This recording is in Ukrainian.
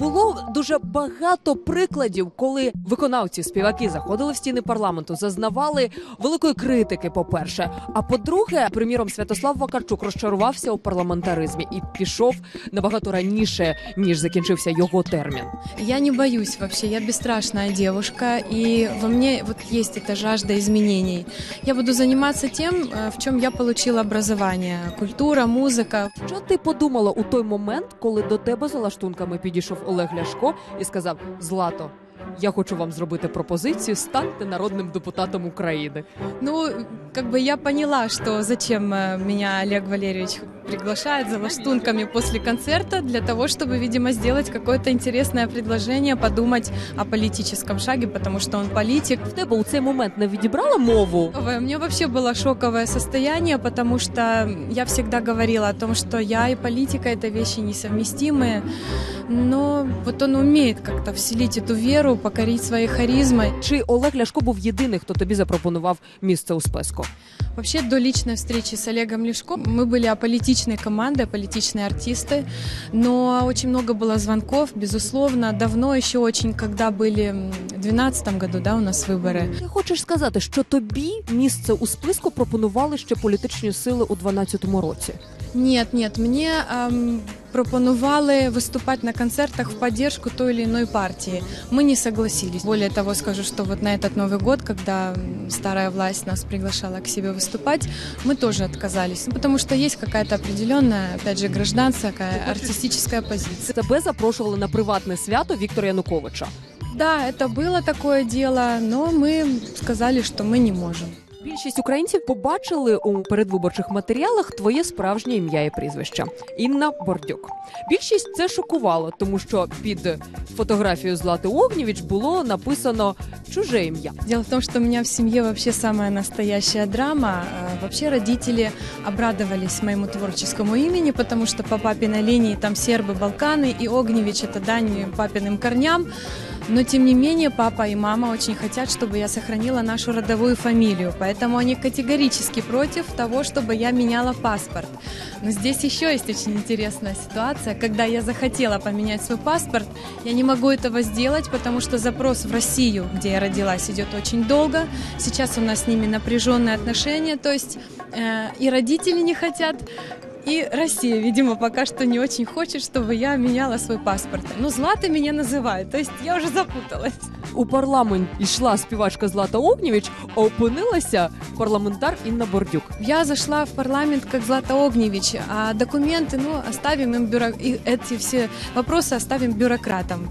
Було дуже багато прикладів, коли виконавці співаки заходили в стіни парламенту, зазнавали великої критики. По перше, а по-друге, приміром, Святослав Вакарчук розчарувався у парламентаризмі і пішов набагато раніше ніж закінчився його термін. Я не боюсь вообще, я бесстрашная девушка, и во мне вот есть эта жажда изменений. Я буду заниматься тем, э, в чем я получила образование. Культура, музыка. Що ти подумала у той момент, коли до тебе за лаштунками підійшов Олег Ляшко і сказав: Злато, я хочу вам зробити пропозицію, станьте народним депутатом України. Ну, как бы я поняла, что зачем э, меня Олег Валерьевич приглашает за лаштунками после концерта, для того, чтобы, видимо, сделать какое-то интересное предложение, подумать о политическом шаге, потому что он политик. В тебе у цей момент не відібрала мову. Шоковое. У меня вообще было шоковое состояние, потому что я всегда говорила о том, что я и политика это вещи несовместимые. Но вот он умеет как-то вселить эту веру, покорить своей харизмой. Чи Олег Ляшко був єдиний, хто тобі запропонував місце у списку? Вообще, до личной встречи с Олегом Лешко мы были аполитичной командой, аполитичные артисты, но очень много было звонков, безусловно. Давно еще очень, когда были м, в 2012 году, да, у нас выборы. Ти хочеш сказати, що тобі місце у списку пропонували ще політичні сили у 12-му році? Нет, нет, мне ам, пропонували выступать на концертах в поддержку той или иной партии. Мы не согласились. Более того, скажу, что вот на этот Новый год, когда м, старая власть нас приглашала к себе выступать, мы тоже отказались. Ну, потому что есть какая-то определенная, опять же, гражданская, артистическая позиция. Тебе запрошували на приватне свято Віктора Януковича. Да, это было такое дело, но мы сказали, что мы не можем. Більшість українців побачили у передвиборчих матеріалах твоє справжнє ім'я і прізвище Інна Бордюк. Більшість це шокувало, тому що під фотографією Злати Огнєвіч було написано чуже ім'я. Дело в том, что у меня в семье вообще самая настоящая драма. Э, Вообще родители обрадовались моему творческому имени, потому что по папиной линии там сербы, Балканы и Огневич это дань папиным корням. Но тем не менее папа и мама очень хотят, чтобы я сохранила нашу родовую фамилию, поэтому они категорически против того, чтобы я меняла паспорт. Но здесь еще есть очень интересная ситуация. Когда я захотела поменять свой паспорт, я не могу этого сделать, потому что запрос в Россию, где я родилась, идет очень долго. Сейчас у нас с ними напряженные отношения, то есть э, и родители не хотят, и Россия, видимо, пока что не очень хочет, чтобы я меняла свой паспорт. Ну, Злата меня называют, то есть я уже запуталась. У парламент йшла співачка Злата Огнєвіч, а опинилася парламентар Інна Бордюк. Я зашла в парламент как Злата Огневич, а документы, ну, оставим им бюро... и эти все вопросы оставим бюрократам.